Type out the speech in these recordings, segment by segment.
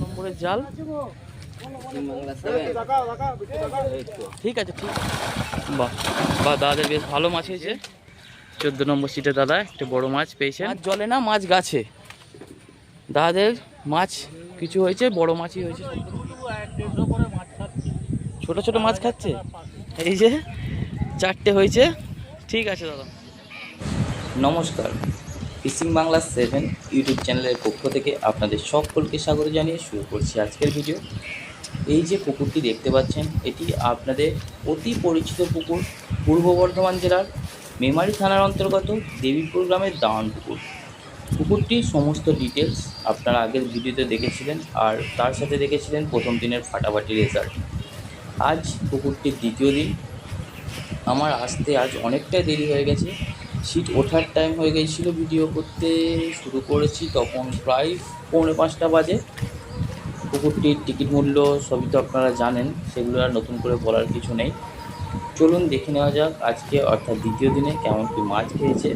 নম্বরের জাল। ঠিক আছে ঠিক বাহ বাহ দাদাদের বেশ ভালো মাছ হয়েছে। চোদ্দ নম্বর সিটে দাদা একটা বড় মাছ পেয়েছেন। মাছ জলে না মাছ গাছে। দাদাদের মাছ কিছু হয়েছে বড় মাছই হয়েছে। ছোট ছোট মাছ খাচ্ছে? এই যে চারটে হয়েছে। ঠিক আছে দাদা। নমস্কার। ফিশিং বাংলা সেভেন ইউটিউব চ্যানেলের পক্ষ থেকে আপনাদের সকলকে স্বাগত জানিয়ে শুরু করছি আজকের ভিডিও। এই যে পুকুরটি দেখতে পাচ্ছেন, এটি আপনাদের অতি পরিচিত পুকুর, পূর্ব বর্ধমান জেলার মেমারি থানার অন্তর্গত দেবীপুর গ্রামের দাওয়ান পুকুর। পুকুরটির সমস্ত ডিটেলস আপনারা আগের ভিডিওতে দেখেছিলেন আর তার সাথে দেখেছিলেন প্রথম দিনের ফাটাফাটি রেজাল্ট আজ পুকুরটির দ্বিতীয় দিন। আমার আসতে আজ অনেকটাই দেরি হয়ে গেছে। সিট ওঠার টাইম হয়ে গিয়েছিল ভিডিও করতে, শুরু করেছি তখন প্রায় পৌনে পাঁচটা বাজে। পুকুরটির টিকিট মূল্য সবই তো আপনারা জানেন, সেগুলো আর নতুন করে বলার কিছু নেই। চলুন দেখে নেওয়া যাক আজকে অর্থাৎ দ্বিতীয় দিনে কেমন কি মাছ খেয়েছে।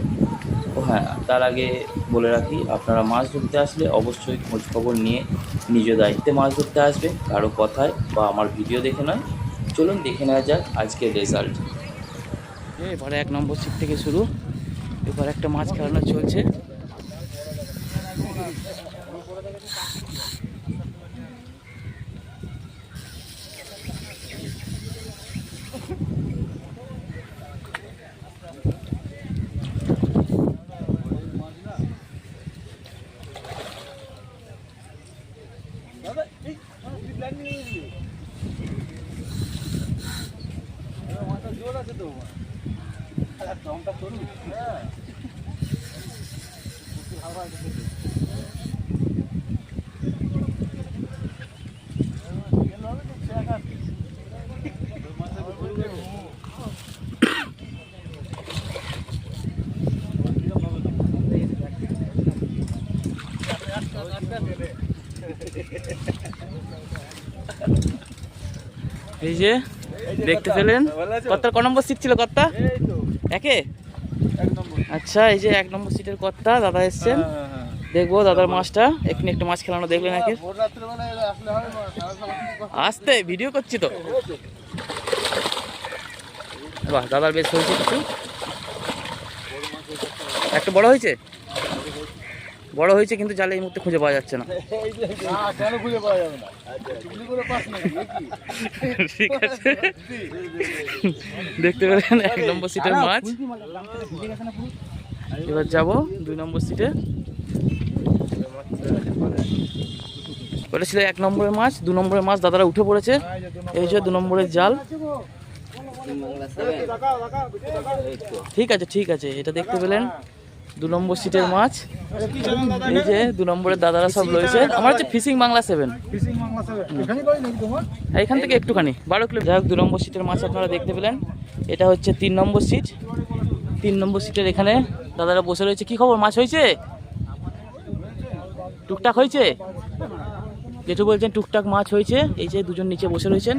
ও হ্যাঁ তার আগে বলে রাখি, আপনারা মাছ ধরতে আসলে অবশ্যই খোঁজ খবর নিয়ে নিজ দায়িত্বে মাছ ধরতে আসবে, কারও কথায় বা আমার ভিডিও দেখে নয়। চলুন দেখে নেওয়া যাক আজকের রেজাল্ট এবারে এক নম্বর সিট থেকে শুরু। এবার একটা মাছ খেলানো চলছে। এই যে, দেখতে পেলেন? কত্তার ক নম্বর সিট ছিল কত্তা একে? আচ্ছা এই যে এক নম্বর সিটের কর্তা, দাদা এসছেন। দেখব, দাদার মাছটা। এক্ষুনি একটু মাছ খেলানো দেখলেন একে আসতে ভিডিও করছি তো। বাহ, দাদার বেশ হয়েছে কিছু। একটা বড় হয়েছে? বড় হয়েছে কিন্তু জালে এই মুহূর্তে খুঁজে পাওয়া যাচ্ছে না। কেন খুঁজে পাওয়া যাবে না? চুগলি করে পাস নাকি ঠিক আছে। দেখতে পেলেন এক নম্বর সিটের মাছ। এবার যাব দুই নম্বর সিটে। ওটা ছিল এক নম্বরের মাছ দু নম্বরের মাছ দাদারা উঠে পড়েছে। এই যে দু নম্বরের জাল। ঠিক আছে ঠিক আছে এটা দেখতে পেলেন। দু নম্বর সিটের মাছ এই যে দু নম্বরের দাদারা সব রয়েছে। আমার হচ্ছে ফিশিং বাংলা সেভেন সেভেন এখানে থেকে একটুখানি। বারো কিলো যাই হোক দু নম্বর সিটের মাছ আপনারা দেখতে পেলেন। এটা হচ্ছে তিন নম্বর সিট। তিন নম্বর সিটের এখানে দাদারা বসে রয়েছে। কি খবর? মাছ হয়েছে? টুকটাক হয়েছে? যেটু বলছেন টুকটাক মাছ হয়েছে। এই যে দুজন নিচে বসে রয়েছেন।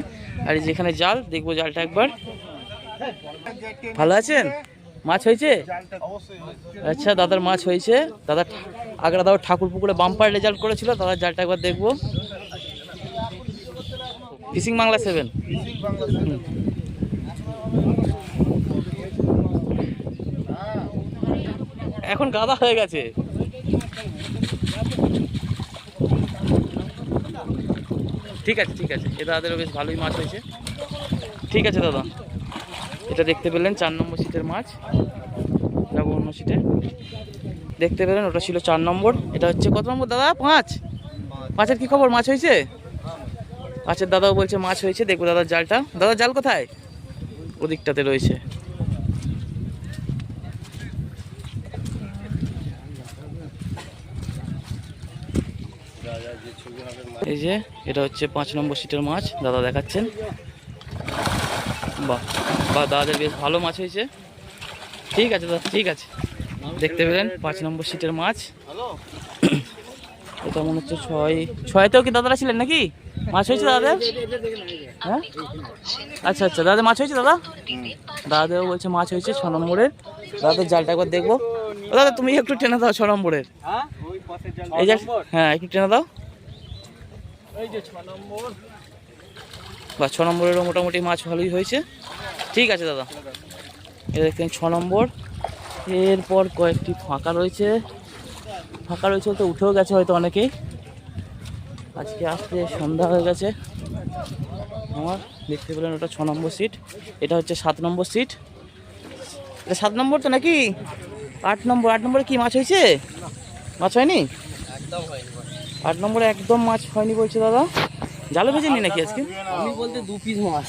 আর এই যে এখানে জাল দেখব জালটা একবার। ভালো আছেন? মাছ হয়েছে? আচ্ছা দাদার মাছ হয়েছে। দাদা আগরা দাদা ঠাকুর পুকুরে বাম্পার রেজাল্ট করেছিল দাদার জালটা একবার দেখব। Fishing Bangla seven. এখন গাদা হয়ে গেছে। ঠিক আছে ঠিক আছে। এ দাদারও বেশ ভালোই মাছ হয়েছে। ঠিক আছে, দাদা। এটা দেখতে পেলেন চার নম্বর সিটের মাছ যাব অন্য সিটে। দেখতে পেলেন, ওটা ছিল চার নম্বর, এটা হচ্ছে কত নম্বর দাদা? পাঁচ। পাঁচের কি খবর? মাছ হয়েছে? পাঁচের দাদাও বলছে মাছ হয়েছে, দেখব দাদার জালটা। দাদার জাল কোথায়? ওদিকটাতে রয়েছে। এই যে, এটা হচ্ছে পাঁচ নম্বর সিটের মাছ, দাদা দেখাচ্ছেন। বাহ বাহ দাদাদের বেশ ভালো মাছ হয়েছে। ঠিক আছে দাদা ঠিক আছে। দেখতে পেলেন পাঁচ নম্বর সিটের মাছ। এটা মনে হচ্ছে ছয় ছয়তেও কি দাদারা ছিলেন নাকি? মাছ হয়েছে দাদাদের? হ্যাঁ? আচ্ছা আচ্ছা দাদা মাছ হয়েছে দাদা? দাদাদেরও বলছে মাছ হয়েছে ছ নম্বরের। দাদাদের জালটা একবার দেখব। দাদা তুমি একটু টেনে দাও ছ নম্বরের। হ্যাঁ? এই হ্যাঁ একটু টেনে দাও। এই যে ছ নম্বর। বা ছ নম্বরেরও মোটামুটি মাছ ভালোই হয়েছে। ঠিক আছে দাদা। এটা দেখতেন ছ নম্বর। এরপর কয়েকটি ফাঁকা রয়েছে। ফাঁকা রয়েছে বলতে উঠেও গেছে হয়তো অনেকেই। আজকে আসতে সন্ধ্যা হয়ে গেছে। আমার দেখতে পেলেন ওটা ছ নম্বর সিট। এটা হচ্ছে সাত নম্বর সিট। এটা সাত নম্বর তো নাকি? আট নম্বর। আট নম্বরে কি মাছ হয়েছে? মাছ হয়নি? আট নম্বরে একদম মাছ হয়নি বলছে দাদা। জালে ভেজেনি নাকি আজকে? আমি বলতে দু পিস মাছ।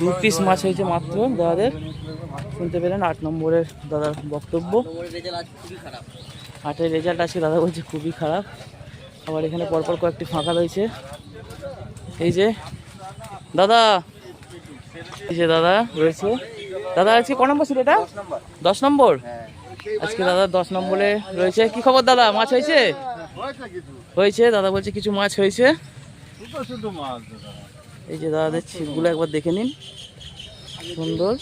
দু পিস মাছ হয়েছে মাত্র দাদাদের। শুনতে পেলেন আট নম্বরের দাদার বক্তব্য। আটের রেজাল্ট আছে দাদা বলছে খুবই খারাপ। আবার এখানে পরপর কয়েকটি ফাঁকা রয়েছে। এই যে দাদা এই যে দাদা রয়েছে। দাদা আজকে ক নম্বর ছিল এটা? দশ নম্বর। আজকে দাদা দশ নম্বরে রয়েছে। কি খবর দাদা? মাছ হয়েছে? হয়েছে দাদা বলছে কিছু মাছ হয়েছে। এই যে দাদাদের ছিপগুলো একবার দেখে নিন। সুন্দর।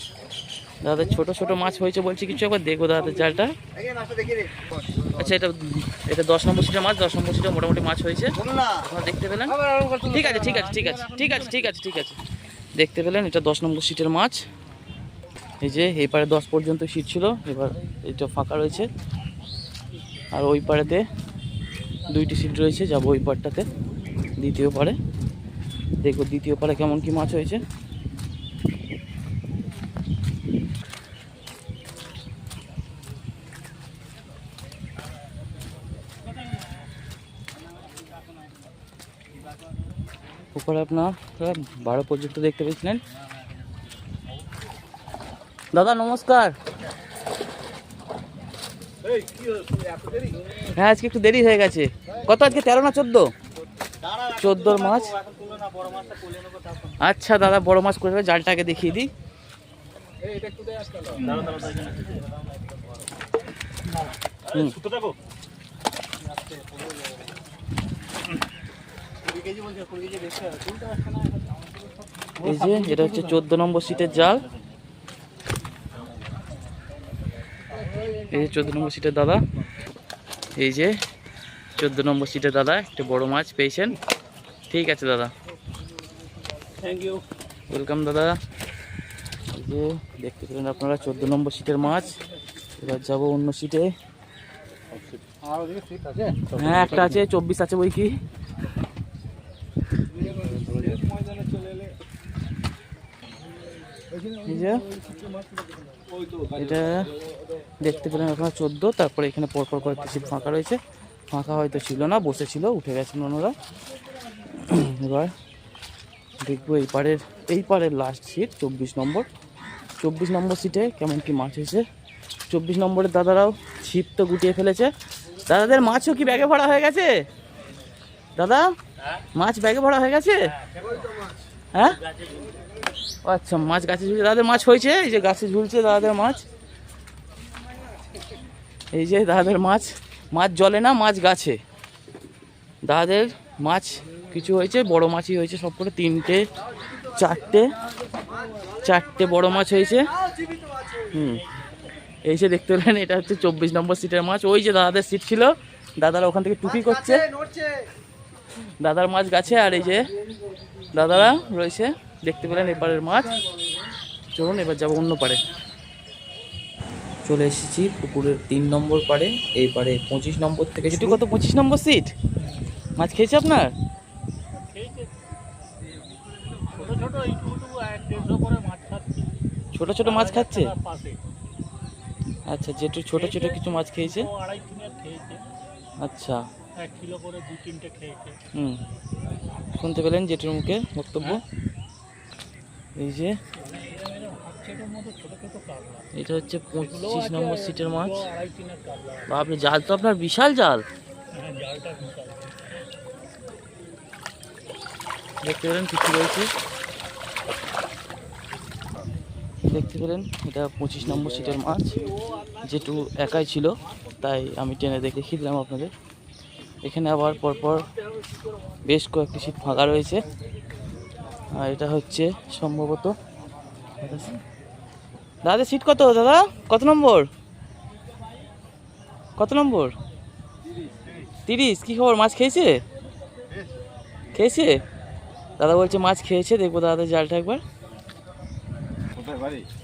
দাদাদের ছোট ছোট মাছ হয়েছে বলছি, কিছু একবার দেখো দাদাদের জালটা। আচ্ছা এটা এটা দশ নম্বর সিটের মাছ, দশ নম্বর সিটে মোটামুটি মাছ হয়েছে। দেখতে পেলেন? ঠিক আছে ঠিক আছে ঠিক আছে ঠিক আছে ঠিক আছে ঠিক আছে। দেখতে পেলেন, এটা দশ নম্বর সিটের মাছ। এই যে, এই পারে দশ পর্যন্ত সিট ছিল, এবার এটা ফাঁকা রয়েছে। আর ওই পারেতে দুইটি সিট রয়েছে, যাব ওই পারটাতে দ্বিতীয় পারে। দেখব দ্বিতীয় পারে কেমন কি মাছ হয়েছে। উপরে আপনার বারো পর্যন্ত দেখতে পেয়েছিলেন। দাদা নমস্কার। হ্যাঁ আজকে একটু দেরি হয়ে গেছে। কত আজকে? তেরো না চোদ্দ? চোদ্দোর মাছ। আচ্ছা দাদা, বড় মাছ করে জালটাকে দেখিয়ে দিই। এই যে এটা হচ্ছে চোদ্দ নম্বর সিটের জাল। এই যে, চোদ্দ নম্বর সিটের দাদা। এই যে, চোদ্দ নম্বর সিটের দাদা, একটা বড় মাছ পেয়েছেন। ঠিক আছে দাদা। থ্যাংক ইউ ওয়েলকাম দাদা। যে দেখতে পেলেন আপনারা চোদ্দ নম্বর সিটের মাছ। এবার যাব অন্য সিটে। হ্যাঁ একটা আছে চব্বিশ আছে বই কি? এটা দেখতে পেলেন আপনারা চোদ্দ তারপরে এখানে পরপর কয়েকটি সিট ফাঁকা রয়েছে। ফাঁকা হয়তো ছিল না বসেছিল উঠে গেছেন ওনারা এবার দেখব এই পারের এই পারের লাস্ট সিট চব্বিশ নম্বর। চব্বিশ নম্বর সিটে কেমন কি মাছ হয়েছে চব্বিশ নম্বরের দাদারাও ছিপ তো গুটিয়ে ফেলেছে। দাদাদের মাছও কি ব্যাগে ভরা হয়ে গেছে? দাদা, মাছ ব্যাগে ভরা হয়ে গেছে? হ্যাঁ? আচ্ছা মাছ গাছে ঝুলছে। দাদাদের মাছ হয়েছে? এই যে গাছে ঝুলছে দাদাদের মাছ। এই যে দাদাদের মাছ। মাছ জলে না, মাছ গাছে। দাদাদের মাছ কিছু হয়েছে বড় মাছই হয়েছে সব করে তিনটে চারটে চারটে বড় মাছ হয়েছে। হুম এই যে দেখতে পেলেন এটা হচ্ছে চব্বিশ নম্বর সিটের মাছ। ওই যে দাদাদের সিট ছিল দাদারা ওখান থেকে টুপি করছে। দাদার মাছ গাছে আর এই যে দাদারা রয়েছে দেখতে পেলেন এপারের মাছ। চলুন এবার যাব অন্য পারে। চলে এসেছি পুকুরের তিন নম্বর পারে এই পারে পঁচিশ নম্বর থেকে যেটি কত পঁচিশ নম্বর সিট? মাছ খেয়েছে আপনার? ছোট ছোট এক দেড়শো করে মাছ খাচ্ছি। ছোট ছোট মাছ খাচ্ছে? পাশে। আচ্ছা যেটু ছোট ছোট কিছু মাছ খেয়েছে? আড়াই তিনের খেয়েছে। আচ্ছা। এক কিলো করে দু তিনটে খেয়েছে। হুম। শুনতে পেলেন জেঠুর মুখে বক্তব্য? এই যে এটা হচ্ছে পঁচিশ নম্বর সিটের মাছ। বাপরে জাল তো আপনার বিশাল জাল। হ্যাঁ জালটা দেখতে পেলেন কিছু রয়েছে। দেখতে পেলেন, এটা পঁচিশ নম্বর সিটের মাছ যেটু একাই ছিল, তাই আমি টেনে দেখে দেখিয়ে দিলাম আপনাদের। এখানে আবার পরপর বেশ কয়েকটি সিট ফাঁকা রয়েছে। আর এটা হচ্ছে সম্ভবত, দাদা, সিট কত, দাদা? কত নম্বর? কত নম্বর? তিরিশ, কি খবর, মাছ খেয়েছে? খেয়েছে? দাদা বলছে মাছ খেয়েছে, দেখব দাদাদের জালটা একবার।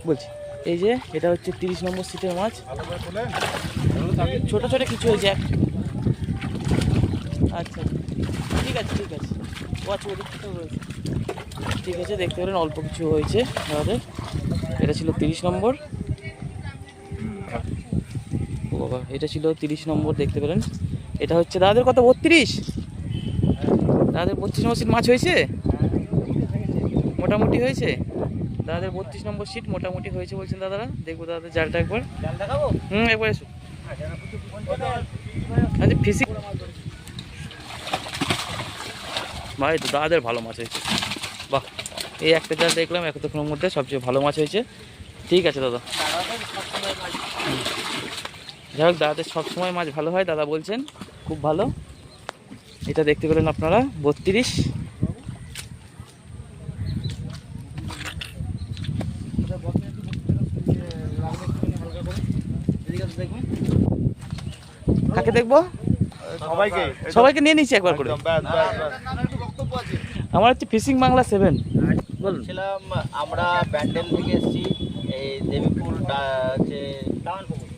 বলছি এই যে এটা হচ্ছে তিরিশ নম্বর সিটের মাছ। ছোট ছোট কিছু হয়েছে এক। আচ্ছা ঠিক আছে ঠিক আছে। ওয়াচ রয়েছে ঠিক আছে দেখতে পেলেন অল্প কিছু হয়েছে আমাদের। এটা ছিল তিরিশ নম্বর। ও বাবা এটা ছিল তিরিশ নম্বর দেখতে পেলেন। এটা হচ্ছে দাদাদের কত? বত্রিশ? দাদাদের বত্রিশ নম্বর সিট মাছ হয়েছে? মোটামুটি হয়েছে? দাদাদের বত্রিশ নম্বর সিট মোটামুটি হয়েছে বলছেন দাদারা। দেখব দাদাদের জালটা একবার। হুম একবার এসো। আচ্ছা ফিসি ভাই তো দাদাদের ভালো মাছ হয়েছে। বাহ এই একটা জাল দেখলাম এতক্ষণের মধ্যে সবচেয়ে ভালো মাছ হয়েছে। ঠিক আছে দাদা। যাই হোক দাদাদের সবসময় মাছ ভালো হয় দাদা বলছেন খুব ভালো। এটা দেখতে পেলেন আপনারা বত্রিশ। কাকে দেখব? সবাইকে। সবাইকে নিয়ে নিচ্ছি একবার করে। আমার হচ্ছে ফিশিং বাংলা সেভেন বলুন। ছিলাম আমরা ব্যান্ডেল থেকে এসেছি এই দেবীপুর হচ্ছে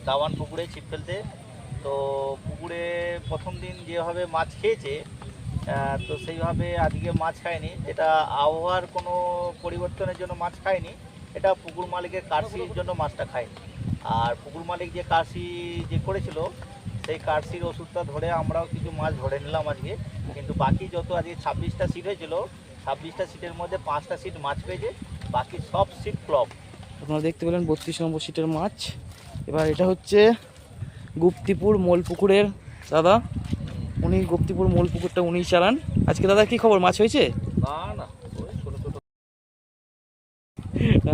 দাওয়ান পুকুরে ছিপ ফেলতে। তো পুকুরে প্রথম দিন যেভাবে মাছ খেয়েছে তো সেইভাবে আজকে মাছ খায়নি যেটা আবহাওয়ার কোনো পরিবর্তনের জন্য মাছ খায়নি এটা পুকুর মালিকের কারসির জন্য মাছটা খায়নি আর পুকুর মালিক যে কাশি যে করেছিল সেই কারসির ওষুধটা ধরে আমরাও কিছু মাছ ধরে নিলাম আজকে। কিন্তু বাকি যত আজকে ছাব্বিশটা সিট হয়েছিল ছাব্বিশটা সিটের মধ্যে পাঁচটা সিট মাছ পেয়েছে বাকি সব সিট ফ্লপ। আপনারা দেখতে পেলেন বত্রিশ নম্বর সিটের মাছ। এবার এটা হচ্ছে গুপ্তিপুর মোলপুকুরের দাদা। উনি গুপ্তিপুর মোলপুকুরটা উনিই চালান। আজকে দাদা কি খবর? মাছ হয়েছে? না না ছোটো ছোটো।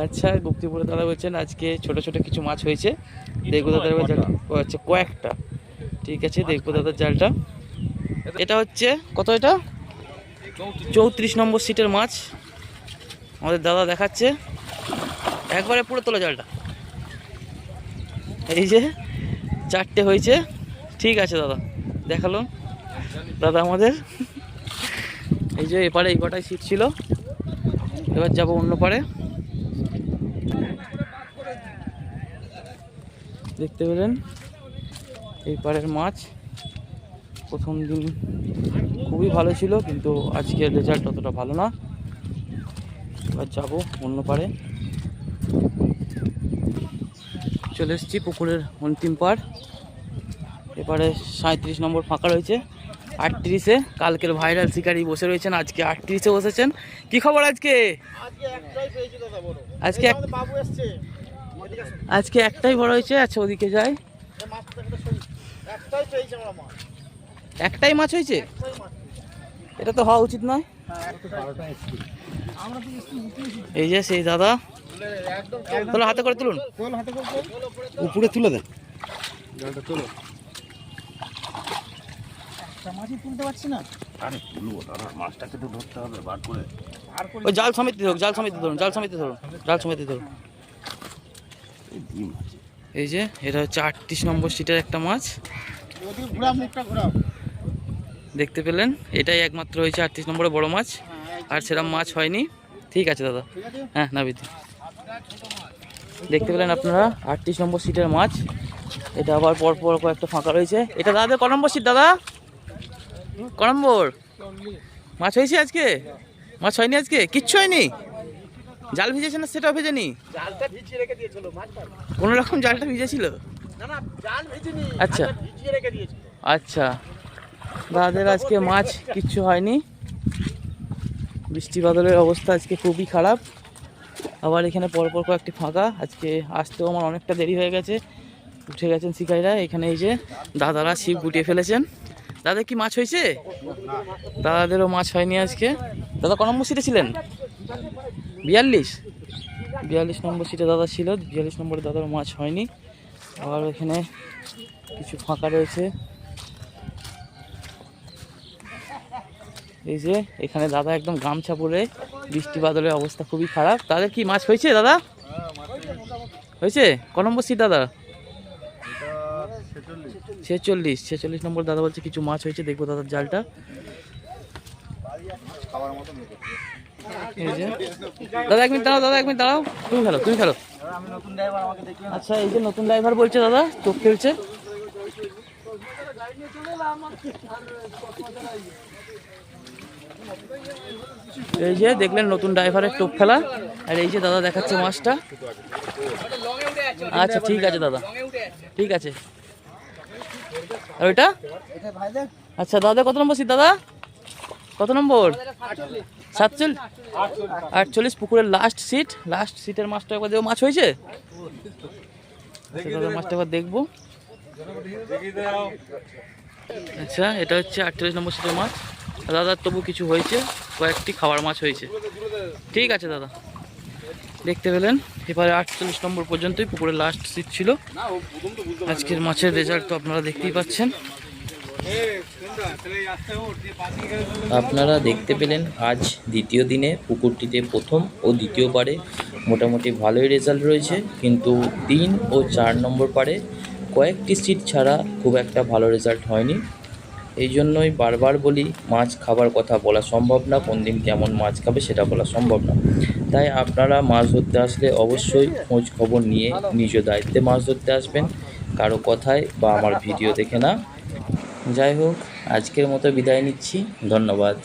আচ্ছা গুপ্তিপুরে দাদা বলছেন আজকে ছোট ছোট কিছু মাছ হয়েছে। দেখব জাল ও আচ্ছা কয়েকটা। ঠিক আছে দেখব দাদার জালটা। এটা হচ্ছে কত এটা? চৌত্রিশ নম্বর সিটের মাছ। আমাদের দাদা দেখাচ্ছে। একবারে পুরো তোলা জালটা। এই যে চারটে হয়েছে। ঠিক আছে দাদা। দেখাল। দাদা আমাদের। এই যে এপারে এই কটাই সিট ছিল। এবার যাব অন্য পারে। দেখতে পেলেন? এই পারের মাছ। প্রথম দিন খুবই ভালো ছিল কিন্তু আজকের রেজাল্ট অতটা ভালো না। এবার যাব অন্য পাড়ে চলে এসেছি পুকুরের অন্তিম পাড়। এবারে সাঁত্রিশ নম্বর ফাঁকা রয়েছে। আটত্রিশে কালকের ভাইরাল শিকারি বসে রয়েছেন আজকে আটত্রিশে বসেছেন। কি খবর আজকে? আজকে আজকে একটাই বড় হয়েছে আচ্ছা ওদিকে যাই এই মাছটা একটা সই। একটাই মাছ। হয়েছে? এটা তো হওয়া উচিত নয়। এই যে সেই দাদা। একদম তাহলে হাতে করে তুলুন। উপরে তুলে দেন। ওই জাল সমিতি ধরুন জাল সমিতি ধরুন জাল সমিতি ধরুন জাল সমিতি ধরুন। এই এই যে এটা হচ্ছে আটত্রিশ নম্বর সিটের একটা মাছ। দেখতে পেলেন? এটাই একমাত্র হয়েছে আটত্রিশ নম্বরে বড় মাছ। আর সেরকম মাছ হয়নি। ঠিক আছে, দাদা। হ্যাঁ নাবিদ। দেখতে পেলেন আপনারা? আটত্রিশ নম্বর সিটের মাছ। এটা আবার পর পর কয়েকটা ফাঁকা রয়েছে। এটা দাদা, ক নম্বর সিট দাদা? ক নম্বর? মাছ হয়েছে আজকে? মাছ হয়নি আজকে? কিচ্ছু হয়নি? জাল ভিজেছে না সেটাও ভেজেনি? কোনো রকম জালটা ভিজেছিল। আচ্ছা। আচ্ছা। দাদাদের আজকে মাছ কিচ্ছু হয়নি। বৃষ্টি বাদলের অবস্থা আজকে খুবই খারাপ। আবার এখানে পরপর কয়েকটি ফাঁকা। আজকে আসতেও আমার অনেকটা দেরি হয়ে গেছে। উঠে গেছেন শিকাইরা এখানে এই যে দাদারা ছিপ গুটিয়ে ফেলেছেন। দাদা কি মাছ হয়েছে? দাদাদেরও মাছ হয়নি আজকে। দাদা ক নম্বর সিটে ছিলেন? বিয়াল্লিশ? বিয়াল্লিশ নম্বর সিটে দাদা ছিল বিয়াল্লিশ নম্বরে দাদার মাছ হয়নি। আবার এখানে কিছু ফাঁকা রয়েছে। এই যে, এখানে দাদা একদম গামছা পরে বৃষ্টি বাদলের অবস্থা খুবই খারাপ। তাদের কি মাছ হয়েছে দাদা? হয়েছে? ক নম্বর সিট দাদা? ছেচল্লিশ। ছেচল্লিশ নম্বর দাদা বলছে কিছু মাছ হয়েছে, দেখব দাদার জালটা। দাদা, এক মিনিট দাঁড়াও, দাদা, এক মিনিট দাঁড়াও। তুমি খেলো তুমি খেলো। আচ্ছা এই যে নতুন ড্রাইভার বলছে, দাদা চোখ খেলছে। এই যে, দেখলেন নতুন ড্রাইভারের টোপ ফেলা আর এই যে, দাদা দেখাচ্ছে মাছটা। আচ্ছা ঠিক আছে, দাদা। ঠিক আছে। আর ওইটা? আচ্ছা দাদা, কত নম্বর সিট দাদা? কত নম্বর? সাতচল্লিশ। আটচল্লিশ পুকুরের লাস্ট সিট লাস্ট সিটের মাছটা একবার দেবো মাছ হয়েছে? মাছটা একবার দেখব। আচ্ছা এটা হচ্ছে আটচল্লিশ নম্বর সিটের মাছ। দাদার তবু কিছু হয়েছে? কয়েকটি খাওয়ার মাছ হয়েছে। ঠিক আছে, দাদা। দেখতে পেলেন, এবারে আটচল্লিশ নম্বর পর্যন্তই পুকুরের লাস্ট সিট ছিল। আজকের মাছের রেজাল্ট তো আপনারা দেখতেই পাচ্ছেন। আপনারা দেখতে পেলেন আজ দ্বিতীয় দিনে পুকুরটিতে প্রথম ও দ্বিতীয় পারে মোটামুটি ভালোই রেজাল্ট রয়েছে। কিন্তু তিন ও চার নম্বর পারে কয়েকটি সিট ছাড়া খুব একটা ভালো রেজাল্ট হয়নি। এই জন্যই বারবার বলি, মাছ খাবার কথা বলা সম্ভব না, কোন দিন কেমন মাছ খাবে সেটা বলা সম্ভব না। তাই আপনারা মাছ ধরতে আসলে অবশ্যই খোঁজ খবর নিয়ে নিজ দায়িত্বে মাছ ধরতে আসবেন, কারও কথায় বা আমার ভিডিও দেখে না। যাই হোক আজকের মতো বিদায় নিচ্ছি ধন্যবাদ।